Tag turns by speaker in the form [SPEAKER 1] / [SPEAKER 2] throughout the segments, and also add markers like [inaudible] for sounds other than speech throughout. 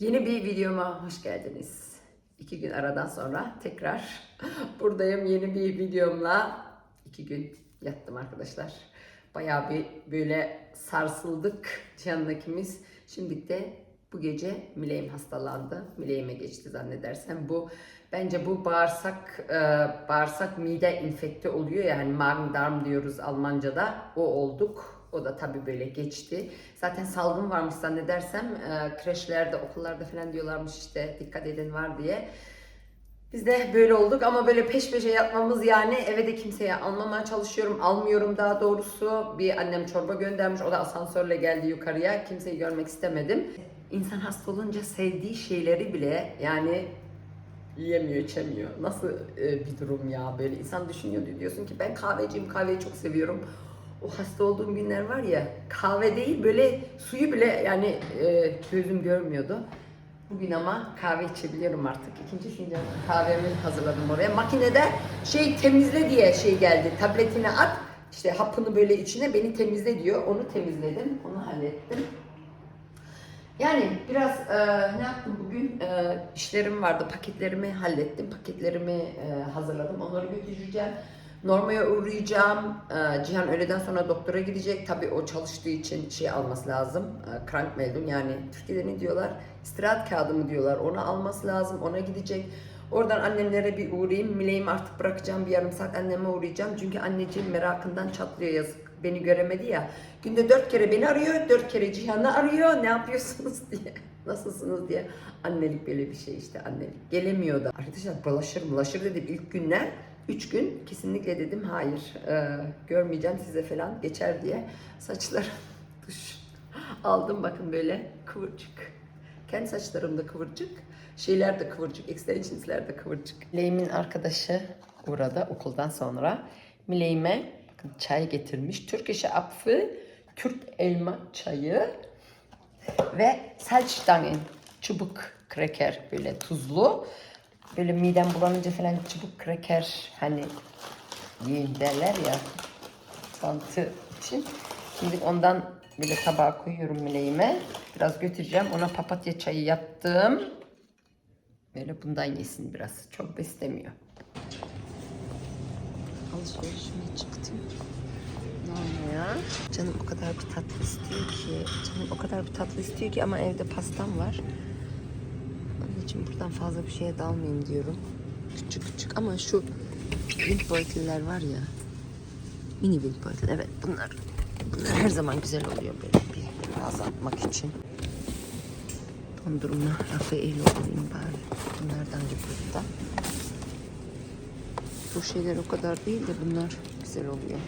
[SPEAKER 1] Yeni bir videoma hoş geldiniz. İki gün aradan sonra tekrar [laughs] buradayım yeni bir videomla. İki gün yattım arkadaşlar. Bayağı bir böyle sarsıldık Cihan'la ikimiz. Şimdi de bu gece Mileyim hastalandı. Mileyime geçti zannedersem. Bu bence bu bağırsak e, bağırsak mide infekte oluyor yani magen diyoruz Almanca'da. O olduk. O da tabii böyle geçti. Zaten salgın varmış zannedersem e, kreşlerde, okullarda falan diyorlarmış işte dikkat edin var diye. Biz de böyle olduk ama böyle peş peşe yatmamız yani eve de kimseye almamaya çalışıyorum. Almıyorum daha doğrusu. Bir annem çorba göndermiş. O da asansörle geldi yukarıya. Kimseyi görmek istemedim. İnsan hasta olunca sevdiği şeyleri bile yani yiyemiyor, içemiyor. Nasıl e, bir durum ya böyle insan düşünüyor diyorsun ki ben kahveciyim, kahveyi çok seviyorum. O hasta olduğum günler var ya kahve değil böyle suyu bile yani e, gözüm görmüyordu. Bugün ama kahve içebiliyorum artık. İkinci fincan kahvemi hazırladım oraya. Makinede şey temizle diye şey geldi. Tabletine at. işte hapını böyle içine beni temizle diyor. Onu temizledim. Onu hallettim. Yani biraz e, ne yaptım bugün? E, işlerim vardı. Paketlerimi hallettim. Paketlerimi e, hazırladım. Onları götüreceğim. Normaya uğrayacağım. E, Cihan öğleden sonra doktora gidecek. Tabii o çalıştığı için şey alması lazım. E, Krankmeldung yani Türkiye'de ne diyorlar? İstirahat kağıdı mı diyorlar. Onu alması lazım. Ona gidecek. Oradan annemlere bir uğrayayım. Mileyimi artık bırakacağım. Bir yarım saat anneme uğrayacağım. Çünkü anneciğim merakından çatlıyor yazık. Beni göremedi ya. Günde dört kere beni arıyor. Dört kere Cihan'ı arıyor. Ne yapıyorsunuz [laughs] diye. Nasılsınız diye. Annelik böyle bir şey işte annelik. Gelemiyor da. Arkadaşlar bulaşır bulaşır dedim ilk günler. Üç gün kesinlikle dedim hayır. e, görmeyeceğim size falan geçer diye. Saçlarım [laughs] duş aldım bakın böyle kıvırcık. Kendi saçlarım da kıvırcık. Şeyler de kıvırcık. Extensions'ler de kıvırcık. Mileyim'in arkadaşı burada okuldan sonra Mileyim'e bakın çay getirmiş. Türkische Apfel, Kürt elma çayı ve Salzstangen çubuk kreker böyle tuzlu. Böyle midem bulanınca falan çubuk kreker hani yiyin derler ya bantı için. Şimdi ondan böyle tabağa koyuyorum mileğime. Biraz götüreceğim. Ona papatya çayı yaptım. Böyle bundan yesin biraz. Çok beslemiyor. Alışverişime çıktım. Ne oluyor? Canım o kadar bir tatlı istiyor ki. Canım o kadar bir tatlı istiyor ki ama evde pastam var. İçin buradan fazla bir şeye dalmayayım diyorum. Küçük küçük ama şu Windbeutel'ler var ya. Mini Windbeutel evet bunlar. Bunlar her zaman güzel oluyor böyle bir azaltmak için. Dondurma Rafael alayım bari. Bunlardan yapıyorum da. Bu şeyler o kadar değil de bunlar güzel oluyor.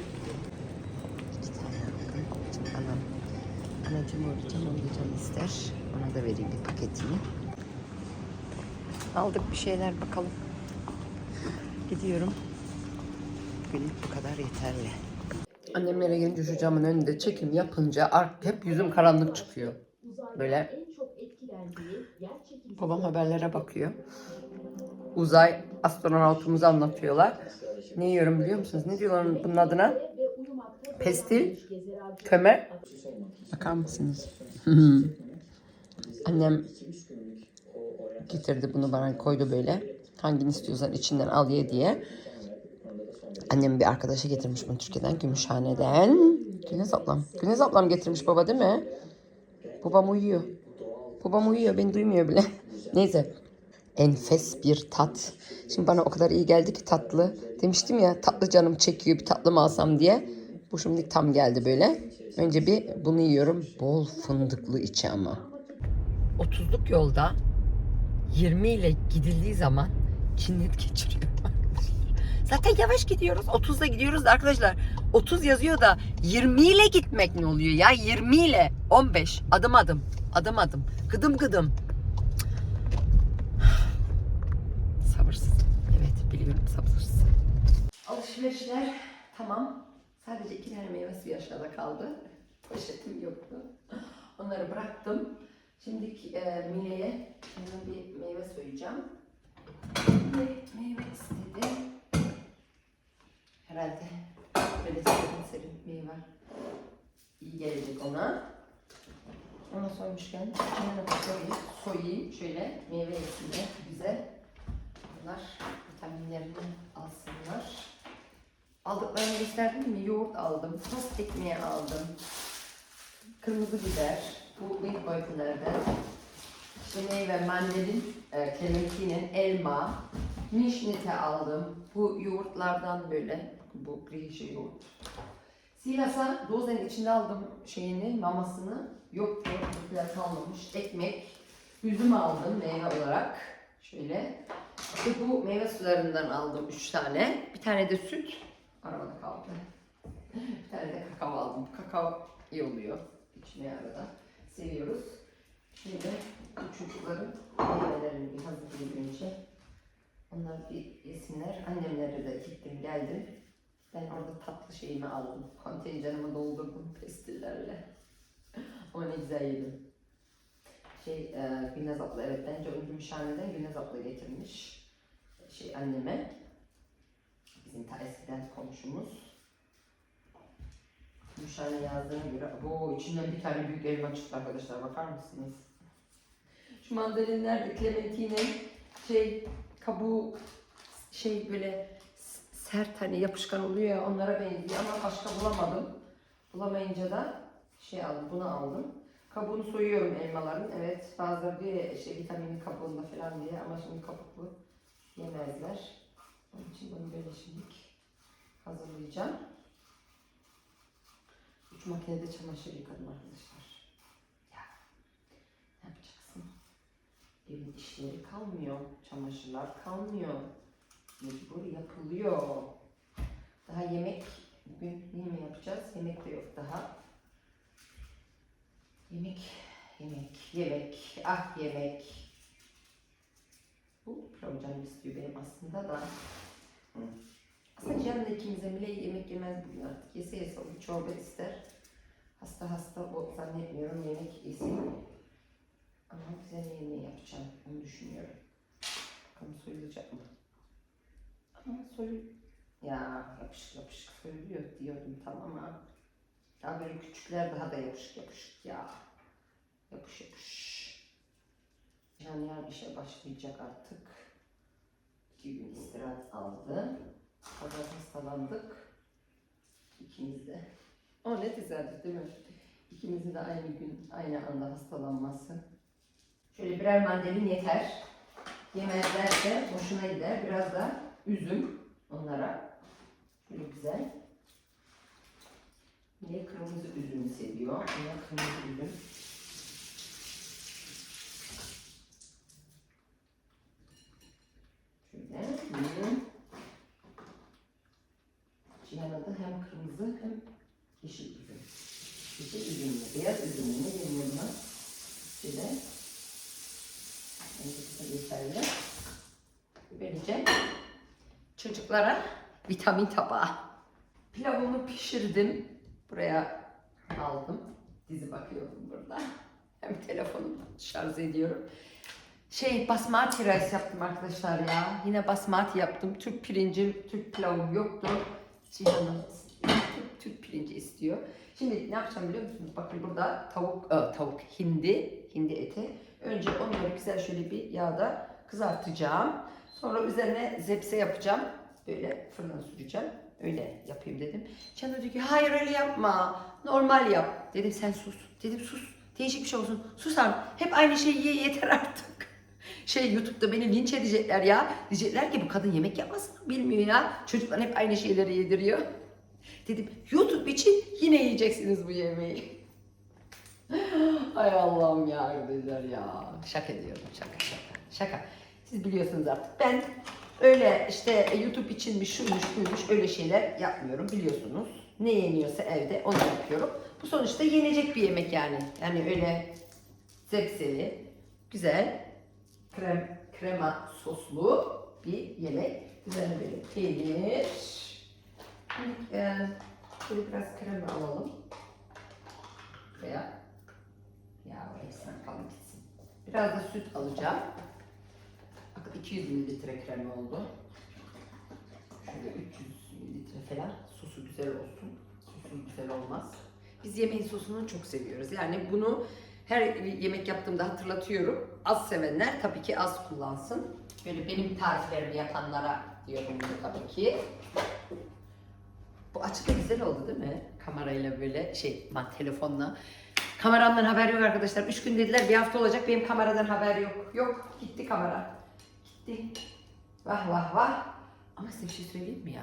[SPEAKER 1] İki tane aldım. Anam. Anacım olacağım, onu da canı ister. Ona da vereyim bir paketini. Aldık bir şeyler bakalım. Gidiyorum. Bugünlük bu kadar yeterli. Annemlere gelince şu camın önünde çekim yapınca hep yüzüm karanlık çıkıyor. Böyle. Babam haberlere bakıyor. Uzay astronautumuzu anlatıyorlar. Ne yiyorum biliyor musunuz? Ne diyorlar bunun adına? Pestil, kömer. Bakar mısınız? [laughs] Annem getirdi bunu bana koydu böyle. Hangini istiyorsan içinden al ye diye. Annem bir arkadaşa getirmiş bunu Türkiye'den, Gümüşhane'den. Güneş ablam. Güneş ablam getirmiş baba değil mi? Babam uyuyor. Babam uyuyor, beni duymuyor bile. [laughs] Neyse. Enfes bir tat. Şimdi bana o kadar iyi geldi ki tatlı. Demiştim ya tatlı canım çekiyor bir tatlı mı alsam diye. Bu şimdi tam geldi böyle. Önce bir bunu yiyorum. Bol fındıklı içi ama. 30'luk yolda 20 ile gidildiği zaman cinnet geçiriyor [laughs] Zaten yavaş gidiyoruz. 30'da gidiyoruz da arkadaşlar. 30 yazıyor da 20 ile gitmek ne oluyor ya? 20 ile 15 adım adım adım adım gıdım gıdım. [sighs] Sabırsız. Evet biliyorum sabırsız. Alışverişler tamam. Sadece iki tane meyve suyu aşağıda kaldı. Poşetim yoktu. Onları bıraktım. Şimdi e, Mine'ye şimdi bir meyve soyacağım. Mine meyve istedi. Herhalde böyle serin serin meyve iyi gelecek ona. Ona soymuşken yanına da soyayım. Şöyle meyve yesinler güzel. Bunlar vitaminlerini alsınlar. Aldıklarını gösterdim mi? Yoğurt aldım, tost ekmeği aldım. Kırmızı biber, bu ilk boyutlardan. İşte meyve, mandalin, e, clementine, elma, mişnete aldım. Bu yoğurtlardan böyle, bu griyişe yoğurt. Silas'a dozen içinde aldım şeyini, mamasını. Yoktu, bizimkiler kalmamış. Ekmek, üzüm aldım meyve olarak. Şöyle. İşte bu meyve sularından aldım 3 tane. Bir tane de süt. Arabada kaldı. [laughs] Bir tane de kakao aldım. Kakao iyi oluyor. İçmeye arada. Seviyoruz. Şimdi bu çocukların meyvelerini bir hazırlayayım önce. Onlar bir yesinler. Annemlere de gittim geldim. Ben orada tatlı şeyimi aldım. Kontenjanımı doldurdum pestillerle. Ama [laughs] ne güzel yedim. Şey, e, Gülnaz abla evet bence o Gümüşhane'den Gülnaz abla getirmiş. Şey anneme. Bizim ta eskiden komşumuz. Gümüşhane yazdığına göre bu içinden bir tane büyük elma çıktı arkadaşlar bakar mısınız? Şu mandalinler de Clementine şey kabuğu şey böyle sert hani yapışkan oluyor ya onlara benziyor ama başka bulamadım. Bulamayınca da şey aldım bunu aldım. Kabuğunu soyuyorum elmaların. Evet bazıları diyor ya işte vitamini kabuğunda falan diye ama şimdi kabuklu yemezler. Onun için bunu böyle şimdilik hazırlayacağım. Makinede çamaşır yıkadım arkadaşlar. Ya ne yapacaksın? Evin işleri kalmıyor. Çamaşırlar kalmıyor. Mecbur yapılıyor. Daha yemek bugün ne mi yapacağız? Yemek de yok daha. Yemek, yemek, yemek, ah yemek. Bu canım istiyor benim aslında da. Hı. Aslında da ikimize bile yemek yemez bugün artık. Yese yese bir çorba ister. Hasta hasta o zannetmiyorum yemek yesin. Ama güzel yemeği yapacağım. Onu düşünüyorum. Bakalım soyulacak mı? Ama soyul... Ya yapışık yapışık soyuluyor diyordum tamam ama daha böyle küçükler daha da yapışık yapışık ya. Yapış yapış. Yani yarın işe başlayacak artık. İki gün istirahat aldı. Pazar hastalandık. İkimiz de. O ne tesadüf değil mi? İkimizin de aynı gün, aynı anda hastalanması. Şöyle birer mandalin yeter. Yemezlerse hoşuna gider. Biraz da üzüm onlara. Şöyle güzel. Niye kırmızı üzümü seviyor? Niye kırmızı üzüm? Şöyle. Yiyelim. Cihan'a da hem kırmızı hem yeşil üzüm. Yeşil üzümlü, beyaz üzümlü ne deniyor buna? Şöyle. Bence de yeterli. Böylece çocuklara vitamin tabağı. Pilavımı pişirdim. Buraya aldım. Dizi bakıyorum burada. Hem telefonumu şarj ediyorum. Şey basmati rice yaptım arkadaşlar ya. Yine basmati yaptım. Türk pirinci, Türk pilavım yoktu. Cihan'ım Türk, pirinci istiyor. Şimdi ne yapacağım biliyor musunuz? Bakın burada tavuk, e, tavuk hindi, hindi eti. Önce onları güzel şöyle bir yağda kızartacağım. Sonra üzerine zepse yapacağım. Böyle fırına süreceğim. Öyle yapayım dedim. Can diyor ki hayır öyle yapma. Normal yap. Dedim sen sus. Dedim sus. Değişik bir şey olsun. Sus artık. Hep aynı şeyi ye yeter artık. [laughs] Şey YouTube'da beni linç edecekler ya. Diyecekler ki bu kadın yemek yapmasını bilmiyor ya. Çocuklar hep aynı şeyleri yediriyor. Dedim YouTube için yine yiyeceksiniz bu yemeği. Ay Allah'ım ya arkadaşlar ya. Şaka ediyorum şaka şaka. Şaka. Siz biliyorsunuz artık. Ben öyle işte YouTube içinmiş şuymuş buymuş öyle şeyler yapmıyorum biliyorsunuz. Ne yeniyorsa evde onu yapıyorum. Bu sonuçta yenecek bir yemek yani. Yani öyle zepseli, güzel, krem, krema soslu bir yemek. Üzerine böyle peynir. Şimdi, e, şöyle biraz krema alalım. Veya ya hepsini kalın gitsin. Biraz da süt alacağım. Bakın 200 mililitre krema oldu. Şöyle 300 mililitre falan. Sosu güzel olsun. Sosu güzel olmaz. Biz yemeğin sosunu çok seviyoruz. Yani bunu Her yemek yaptığımda hatırlatıyorum. Az sevenler tabii ki az kullansın. Böyle benim tariflerimi yapanlara diyorum bunu tabii ki. Bu açı güzel oldu değil mi? Kamerayla böyle şey, aman telefonla. Kameramdan haber yok arkadaşlar. Üç gün dediler bir hafta olacak benim kameradan haber yok. Yok gitti kamera. Gitti. Vah vah vah. Ama size bir şey söyleyeyim mi ya?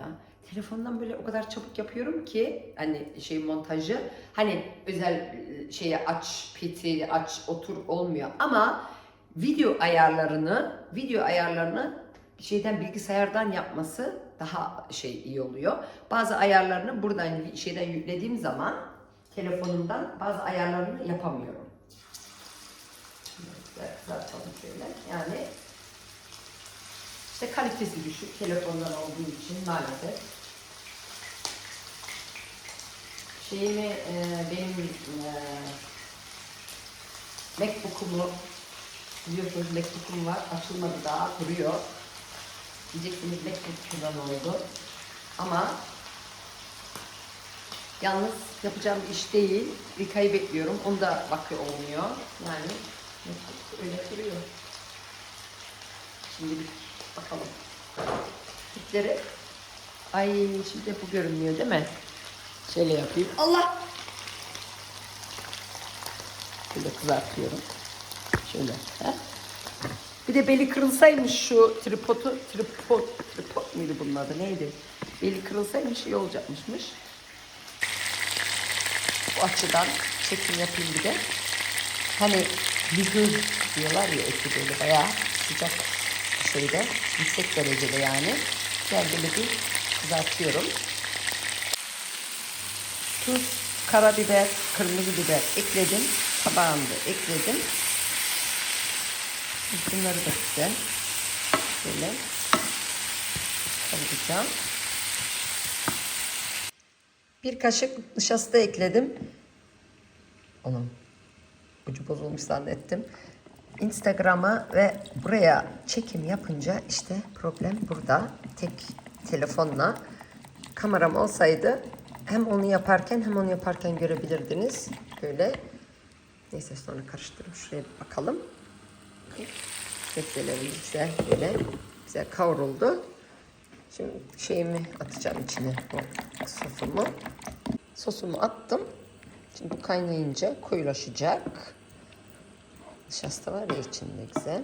[SPEAKER 1] Telefondan böyle o kadar çabuk yapıyorum ki hani şey montajı hani özel e, şeye aç piti aç otur olmuyor ama video ayarlarını video ayarlarını şeyden bilgisayardan yapması daha şey iyi oluyor. Bazı ayarlarını buradan şeyden yüklediğim zaman telefonumdan bazı ayarlarını yapamıyorum. Kızartalım şöyle. Yani işte kalitesi düşük telefondan olduğu için maalesef. Şeyimi e, benim e, Macbook'umu biliyorsunuz Macbook'um var açılmadı daha duruyor. Diyeceksiniz Macbook falan oldu. Ama yalnız yapacağım bir iş değil. Bir kayı bekliyorum. Onda vakti olmuyor. Yani öyle duruyor. Şimdi bir bakalım. Tipleri. Ay şimdi bu görünmüyor değil mi? Şöyle yapayım. Allah! Şöyle kızartıyorum. Şöyle. He? Bir de beli kırılsaymış şu tripodu, tripod, tripod muydu bunun adı neydi? Beli kırılsaymış iyi olacakmışmış. Bu açıdan çekim yapayım bir de. Hani ligür diyorlar ya eti böyle bayağı sıcak şeyde, yüksek derecede yani. Böyle bir kızartıyorum. Tuz, karabiber, kırmızı biber ekledim. Tabağımda ekledim. Bunları da güzel. Böyle kavuracağım. Bir kaşık nişasta ekledim. Onun ucu bozulmuş zannettim. Instagram'a ve buraya çekim yapınca işte problem burada. Tek telefonla kameram olsaydı hem onu yaparken hem onu yaparken görebilirdiniz. Böyle. Neyse sonra karıştırıp şuraya bir bakalım. Sebzelerimiz güzel böyle güzel kavruldu. Şimdi şeyimi atacağım içine sosumu. Sosumu attım. Şimdi bu kaynayınca koyulaşacak. Nişasta var ya içinde güzel.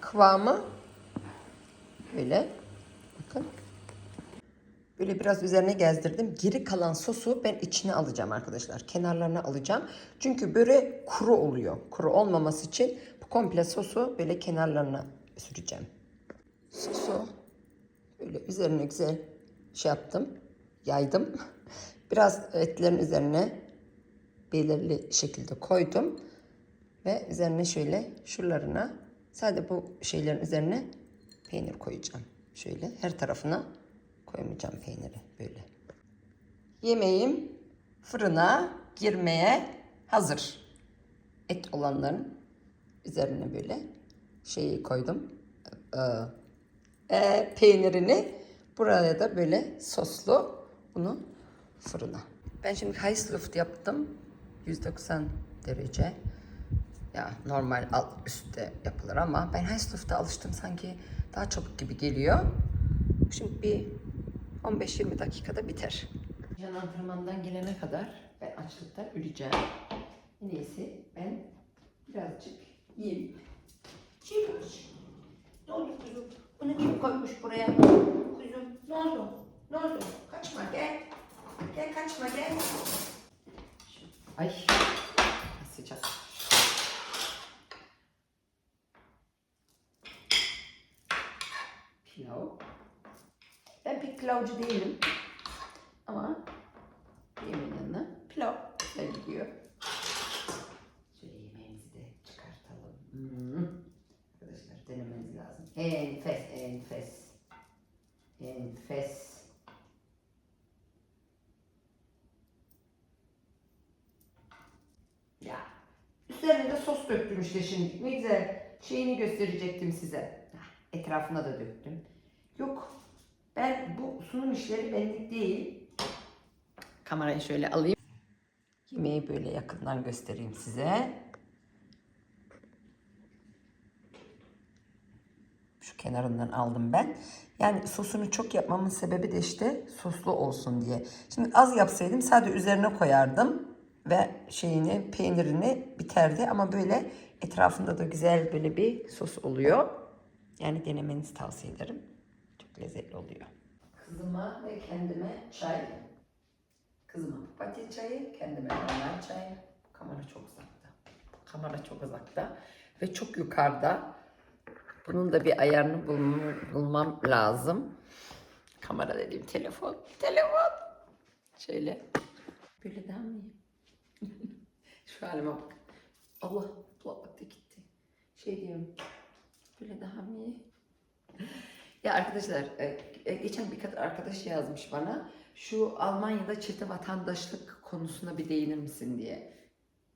[SPEAKER 1] Kıvamı böyle. Bakın. Böyle biraz üzerine gezdirdim. Geri kalan sosu ben içine alacağım arkadaşlar. Kenarlarına alacağım. Çünkü börek kuru oluyor. Kuru olmaması için komple sosu böyle kenarlarına süreceğim. Sosu böyle üzerine güzel şey yaptım. Yaydım. Biraz etlerin üzerine belirli şekilde koydum. Ve üzerine şöyle şuralarına sadece bu şeylerin üzerine peynir koyacağım. Şöyle her tarafına koymayacağım peyniri böyle. Yemeğim fırına girmeye hazır. Et olanların üzerine böyle şeyi koydum. Ee, e, peynirini buraya da böyle soslu bunu fırına. Ben şimdi Heißluft yaptım. 190 derece. Ya normal alt üstte yapılır ama ben Heißluft'a alıştım sanki daha çabuk gibi geliyor. Şimdi bir 15-20 dakikada biter. Can antrenmandan gelene kadar ben açlıktan öleceğim. En ben birazcık yiyeyim. Çiğmiş. Ne oldu kuzum? Bunu kim koymuş buraya? Kuzum ne oldu? Ne oldu? Kaçma gel. Gel kaçma gel. Ay sıcak. Pilav. Ben pek pilavcı değilim. Ama yemeğin yanına pilav güzel gidiyor. Şöyle yemeğimizi de çıkartalım. Hmm. Arkadaşlar denemeniz lazım. Enfes, enfes. Enfes. Ya. Üzerine de sos döktüm işte şimdi. Ne güzel. Şeyini gösterecektim size. Etrafına da döktüm. Yok. Ben bu sunum işleri benlik değil. Kamerayı şöyle alayım. Yemeği böyle yakından göstereyim size. Kenarından aldım ben. Yani sosunu çok yapmamın sebebi de işte soslu olsun diye. Şimdi az yapsaydım sadece üzerine koyardım ve şeyini peynirini biterdi ama böyle etrafında da güzel böyle bir sos oluyor. Yani denemenizi tavsiye ederim. Çok lezzetli oluyor. Kızıma ve kendime çay. Kızıma papatya çayı, kendime normal çay. Kamera çok uzakta. Kamera çok uzakta ve çok yukarıda. Bunun da bir ayarını bulmam, bulmam lazım. Kamera dediğim telefon. Telefon. Şöyle. Böyle daha mı? [laughs] Şu halime bak. Allah kulaklık da gitti. Şey diyorum. Böyle daha mı? [laughs] Ya arkadaşlar, e, e, geçen bir kadın arkadaş yazmış bana. Şu Almanya'da çifte vatandaşlık konusuna bir değinir misin diye.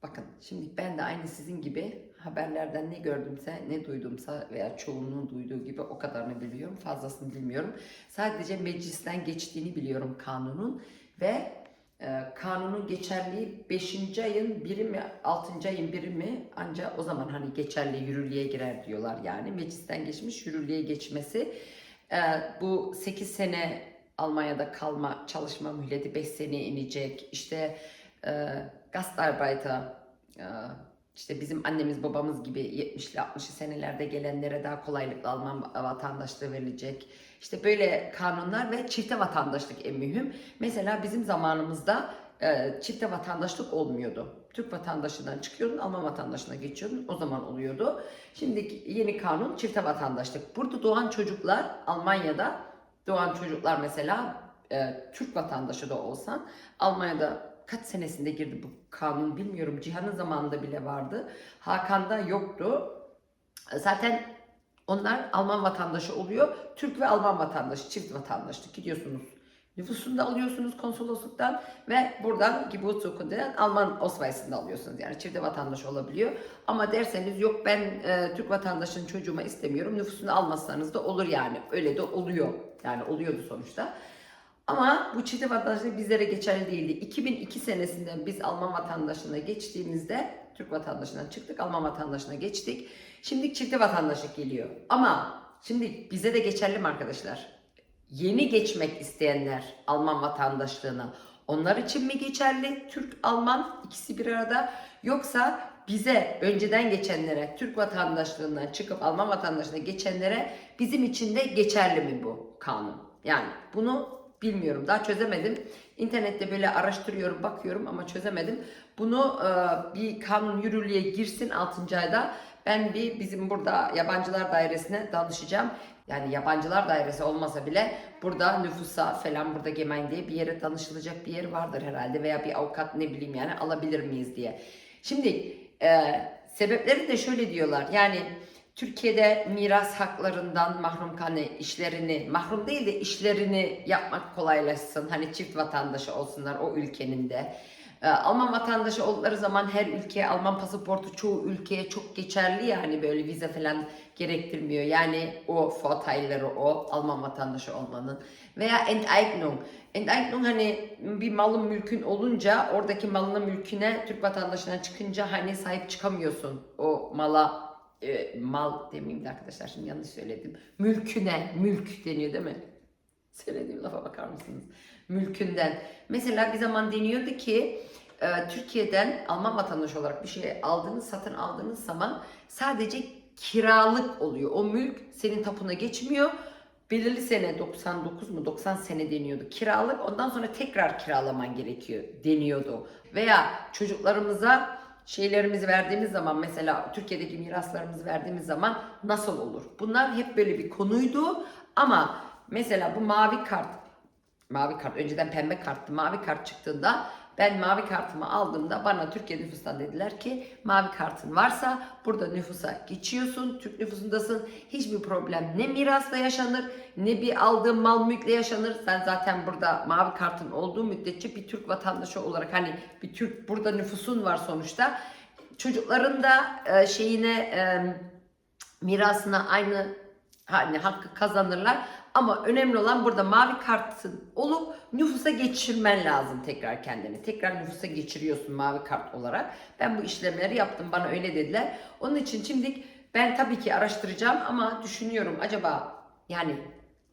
[SPEAKER 1] Bakın şimdi ben de aynı sizin gibi haberlerden ne gördümse, ne duydumsa veya çoğunluğun duyduğu gibi o kadarını biliyorum. Fazlasını bilmiyorum. Sadece meclisten geçtiğini biliyorum kanunun ve e, kanunun geçerliği 5. ayın biri mi 6. ayın biri mi ancak o zaman hani geçerli yürürlüğe girer diyorlar yani meclisten geçmiş yürürlüğe geçmesi e, bu 8 sene Almanya'da kalma çalışma mühleti 5 seneye inecek işte e, Gastarbeiter e, işte bizim annemiz babamız gibi 70'li 60'lı senelerde gelenlere daha kolaylıkla Alman vatandaşlığı verilecek. İşte böyle kanunlar ve çifte vatandaşlık en mühim. Mesela bizim zamanımızda e, çifte vatandaşlık olmuyordu. Türk vatandaşından çıkıyordun, Alman vatandaşına geçiyordun. O zaman oluyordu. Şimdi yeni kanun çifte vatandaşlık. Burada doğan çocuklar Almanya'da doğan çocuklar mesela e, Türk vatandaşı da olsan Almanya'da kaç senesinde girdi bu kanun bilmiyorum. Cihan'ın zamanında bile vardı. Hakan'da yoktu. Zaten onlar Alman vatandaşı oluyor. Türk ve Alman vatandaşı, çift vatandaşlık gidiyorsunuz. Nüfusunu da alıyorsunuz konsolosluktan ve buradan Geburtsurkunde'den Alman Ausweis'ini de alıyorsunuz. Yani çifte vatandaş olabiliyor. Ama derseniz yok ben e, Türk vatandaşının çocuğuma istemiyorum. Nüfusunu almazsanız da olur yani. Öyle de oluyor. Yani oluyordu sonuçta. Ama bu çifte vatandaşlık bizlere geçerli değildi. 2002 senesinde biz Alman vatandaşlığına geçtiğimizde Türk vatandaşından çıktık, Alman vatandaşına geçtik. Şimdi çifte vatandaşlık geliyor. Ama şimdi bize de geçerli mi arkadaşlar? Yeni geçmek isteyenler Alman vatandaşlığına onlar için mi geçerli Türk Alman ikisi bir arada yoksa bize önceden geçenlere Türk vatandaşlığından çıkıp Alman vatandaşlığına geçenlere bizim için de geçerli mi bu kanun? Yani bunu bilmiyorum daha çözemedim. İnternette böyle araştırıyorum bakıyorum ama çözemedim. Bunu e, bir kanun yürürlüğe girsin 6. ayda ben bir bizim burada yabancılar dairesine danışacağım. Yani yabancılar dairesi olmasa bile burada nüfusa falan burada Gemein diye bir yere danışılacak bir yer vardır herhalde veya bir avukat ne bileyim yani alabilir miyiz diye. Şimdi e, sebepleri de şöyle diyorlar yani Türkiye'de miras haklarından mahrum hani işlerini mahrum değil de işlerini yapmak kolaylaşsın. Hani çift vatandaşı olsunlar o ülkenin de. Ee, Alman vatandaşı oldukları zaman her ülkeye Alman pasaportu çoğu ülkeye çok geçerli yani böyle vize falan gerektirmiyor. Yani o vorteilleri o Alman vatandaşı olmanın. Veya Enteignung. Enteignung hani bir malın mülkün olunca oradaki malına mülküne Türk vatandaşına çıkınca hani sahip çıkamıyorsun o mala e, mal demeyeyim de arkadaşlar şimdi yanlış söyledim. Mülküne, mülk deniyor değil mi? Söylediğim lafa bakar mısınız? Mülkünden. Mesela bir zaman deniyordu ki e, Türkiye'den Alman vatandaşı olarak bir şey aldığınız, satın aldığınız zaman sadece kiralık oluyor. O mülk senin tapuna geçmiyor. Belirli sene 99 mu 90 sene deniyordu. Kiralık ondan sonra tekrar kiralaman gerekiyor deniyordu. Veya çocuklarımıza şeylerimizi verdiğimiz zaman mesela Türkiye'deki miraslarımızı verdiğimiz zaman nasıl olur? Bunlar hep böyle bir konuydu ama mesela bu mavi kart mavi kart önceden pembe karttı mavi kart çıktığında ben mavi kartımı aldığımda bana Türkiye nüfustan dediler ki mavi kartın varsa burada nüfusa geçiyorsun. Türk nüfusundasın. Hiçbir problem ne mirasla yaşanır ne bir aldığın mal mülkle yaşanır. Sen zaten burada mavi kartın olduğu müddetçe bir Türk vatandaşı olarak hani bir Türk burada nüfusun var sonuçta. Çocukların da e, şeyine e, mirasına aynı hani hakkı kazanırlar. Ama önemli olan burada mavi kartın olup nüfusa geçirmen lazım tekrar kendini. Tekrar nüfusa geçiriyorsun mavi kart olarak. Ben bu işlemleri yaptım bana öyle dediler. Onun için şimdi Ben tabii ki araştıracağım ama düşünüyorum acaba yani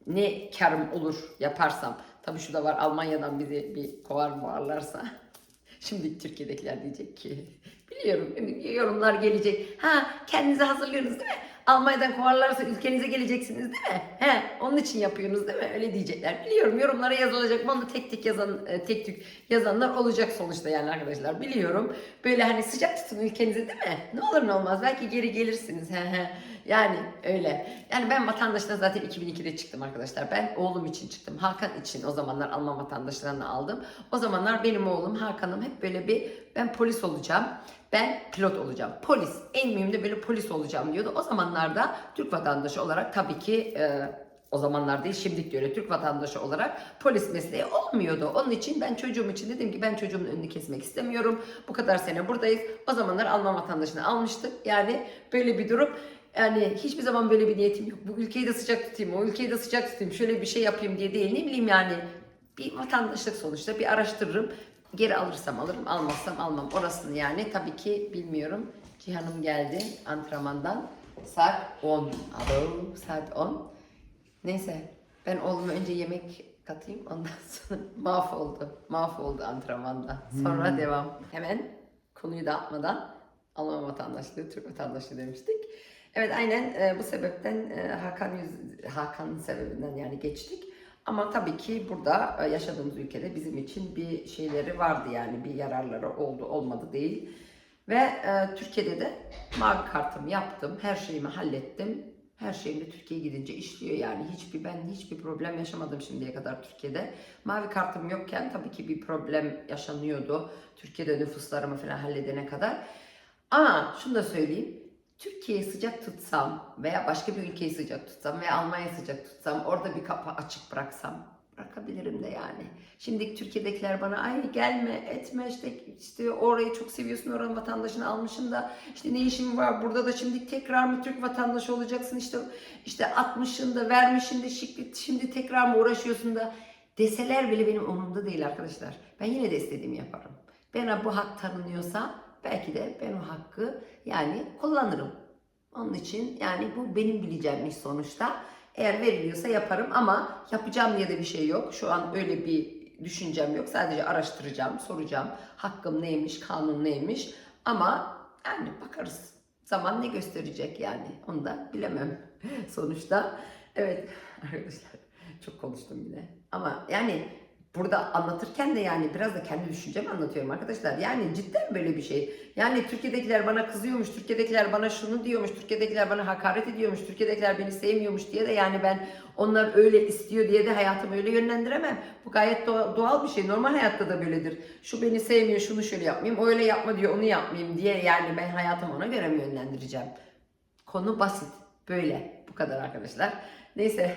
[SPEAKER 1] ne karım olur yaparsam. Tabii şu da var Almanya'dan bizi bir kovar mı varlarsa. [laughs] Şimdi Türkiye'dekiler diyecek ki biliyorum yorumlar gelecek. Ha kendinizi hazırlıyorsunuz değil mi? Almanya'dan kovarlarsa ülkenize geleceksiniz değil mi? He, onun için yapıyorsunuz değil mi? Öyle diyecekler. Biliyorum yorumlara yazılacak. Bana tek tek yazan, e, tek tek yazanlar olacak sonuçta yani arkadaşlar. Biliyorum. Böyle hani sıcak tutun ülkenize değil mi? Ne olur ne olmaz. Belki geri gelirsiniz. He he. Yani öyle. Yani ben vatandaşlığa zaten 2002'de çıktım arkadaşlar. Ben oğlum için çıktım. Hakan için o zamanlar Alman vatandaşlığını aldım. O zamanlar benim oğlum Hakan'ım hep böyle bir ben polis olacağım. Ben pilot olacağım. Polis. En mühim de böyle polis olacağım diyordu. O zamanlarda Türk vatandaşı olarak tabii ki e, o zamanlar değil şimdilik öyle Türk vatandaşı olarak polis mesleği olmuyordu. Onun için ben çocuğum için dedim ki ben çocuğumun önünü kesmek istemiyorum. Bu kadar sene buradayız. O zamanlar Alman vatandaşını almıştık. Yani böyle bir durum. Yani hiçbir zaman böyle bir niyetim yok. Bu ülkeyi de sıcak tutayım, o ülkeyi de sıcak tutayım, şöyle bir şey yapayım diye değil. Ne bileyim yani bir vatandaşlık sonuçta bir araştırırım. Geri alırsam alırım, almazsam almam. Orasını yani tabii ki bilmiyorum. Cihan'ım geldi antrenmandan. Saat 10. Alo, saat 10. Neyse ben oğluma önce yemek katayım ondan [laughs] sonra mahvoldu. Mahvoldu antrenmanda. Sonra devam. Hemen konuyu dağıtmadan Alman vatandaşlığı, Türk vatandaşlığı demiştik. Evet aynen e, bu sebepten e, Hakan yüz, Hakan'ın sebebinden yani geçtik. Ama tabii ki burada e, yaşadığımız ülkede bizim için bir şeyleri vardı yani bir yararları oldu olmadı değil. Ve e, Türkiye'de de mavi kartımı yaptım, her şeyimi hallettim. Her şeyim de Türkiye'ye gidince işliyor yani hiçbir ben hiçbir problem yaşamadım şimdiye kadar Türkiye'de. Mavi kartım yokken tabii ki bir problem yaşanıyordu. Türkiye'de nüfuslarımı falan halledene kadar. Ama şunu da söyleyeyim. Türkiye'yi sıcak tutsam veya başka bir ülkeyi sıcak tutsam veya Almanya'yı sıcak tutsam orada bir kapı açık bıraksam bırakabilirim de yani. Şimdi Türkiye'dekiler bana ay gelme etme işte, işte orayı çok seviyorsun oranın vatandaşını almışsın da işte ne işin var burada da şimdi tekrar mı Türk vatandaşı olacaksın işte işte 60'ın da vermişin de şimdi tekrar mı uğraşıyorsun da deseler bile benim umurumda değil arkadaşlar. Ben yine de istediğimi yaparım. Bana bu hak tanınıyorsa belki de ben o hakkı yani kullanırım. Onun için yani bu benim bileceğim sonuçta. Eğer veriliyorsa yaparım ama yapacağım diye de bir şey yok. Şu an öyle bir düşüncem yok. Sadece araştıracağım, soracağım. Hakkım neymiş, kanun neymiş. Ama yani bakarız. Zaman ne gösterecek yani. Onu da bilemem [laughs] sonuçta. Evet [laughs] arkadaşlar çok konuştum yine. Ama yani burada anlatırken de yani biraz da kendi düşüncemi anlatıyorum arkadaşlar. Yani cidden böyle bir şey. Yani Türkiye'dekiler bana kızıyormuş, Türkiye'dekiler bana şunu diyormuş, Türkiye'dekiler bana hakaret ediyormuş, Türkiye'dekiler beni sevmiyormuş diye de yani ben onlar öyle istiyor diye de hayatımı öyle yönlendiremem. Bu gayet doğa- doğal bir şey. Normal hayatta da böyledir. Şu beni sevmiyor, şunu şöyle yapmayayım, öyle yapma diyor, onu yapmayayım diye yani ben hayatımı ona göre mi yönlendireceğim? Konu basit. Böyle. Bu kadar arkadaşlar. Neyse.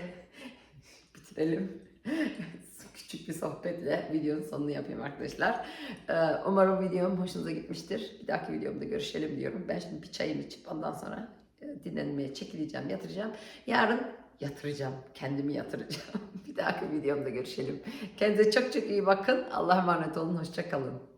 [SPEAKER 1] [laughs] Bitirelim. [laughs] Küçük bir sohbetle videonun sonunu yapayım arkadaşlar. Ee, Umarım videom hoşunuza gitmiştir. Bir dahaki videomda görüşelim diyorum. Ben şimdi bir çayımı içip ondan sonra e, dinlenmeye çekileceğim, yatıracağım. Yarın yatıracağım. Kendimi yatıracağım. [laughs] bir dahaki videomda görüşelim. Kendinize çok çok iyi bakın. Allah'a emanet olun. Hoşça kalın.